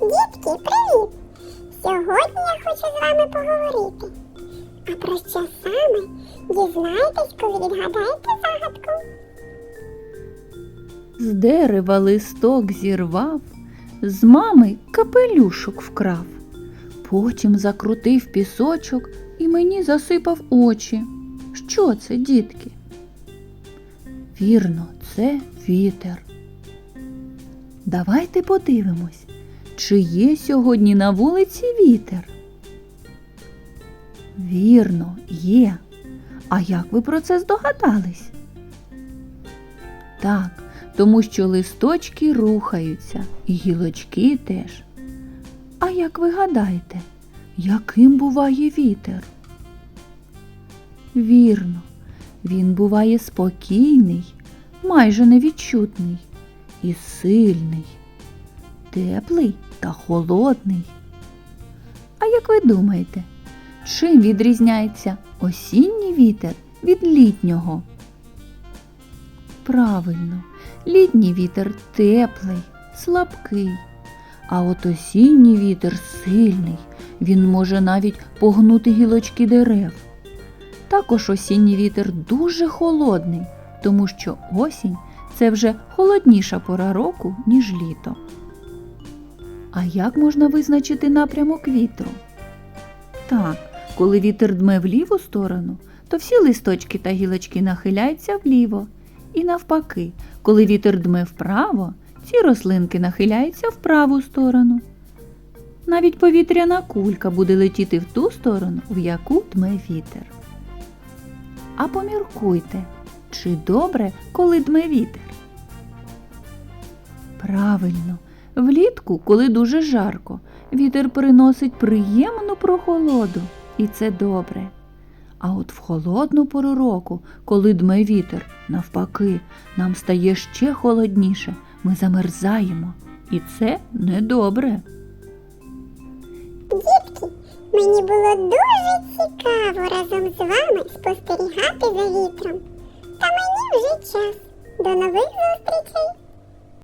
привіт! Сьогодні я хочу з вами поговорити. А про що саме дізнаєтесь, коли відгадаєте загадку? З дерева листок зірвав, з мами капелюшок вкрав. Потім закрутив пісочок і мені засипав очі. Що це, дітки? Вірно, це вітер. Давайте подивимось, чи є сьогодні на вулиці вітер. Вірно, є. А як ви про це здогадались? Так, тому що листочки рухаються, і гілочки теж. А як ви гадаєте, яким буває вітер? Вірно, він буває спокійний, майже невідчутний і сильний, теплий та холодний. А як ви думаєте, чим відрізняється осінній вітер від літнього? Правильно, літній вітер теплий, слабкий, а от осінній вітер сильний, він може навіть погнути гілочки дерев. Також осінній вітер дуже холодний, тому що осінь це вже холодніша пора року, ніж літо. А як можна визначити напрямок вітру? Так, коли вітер дме в ліву сторону, то всі листочки та гілочки нахиляються вліво. І навпаки, коли вітер дме вправо, ці рослинки нахиляються в праву сторону. Навіть повітряна кулька буде летіти в ту сторону, в яку дме вітер. А поміркуйте, чи добре, коли дме вітер? Правильно, влітку, коли дуже жарко, вітер приносить приємну прохолоду, і це добре. А от в холодну пору року, коли дме вітер, навпаки, нам стає ще холодніше, ми замерзаємо. І це недобре. Дітки, мені було дуже цікаво разом з вами спостерігати за вітром. Та мені вже час. До нових зустрічей!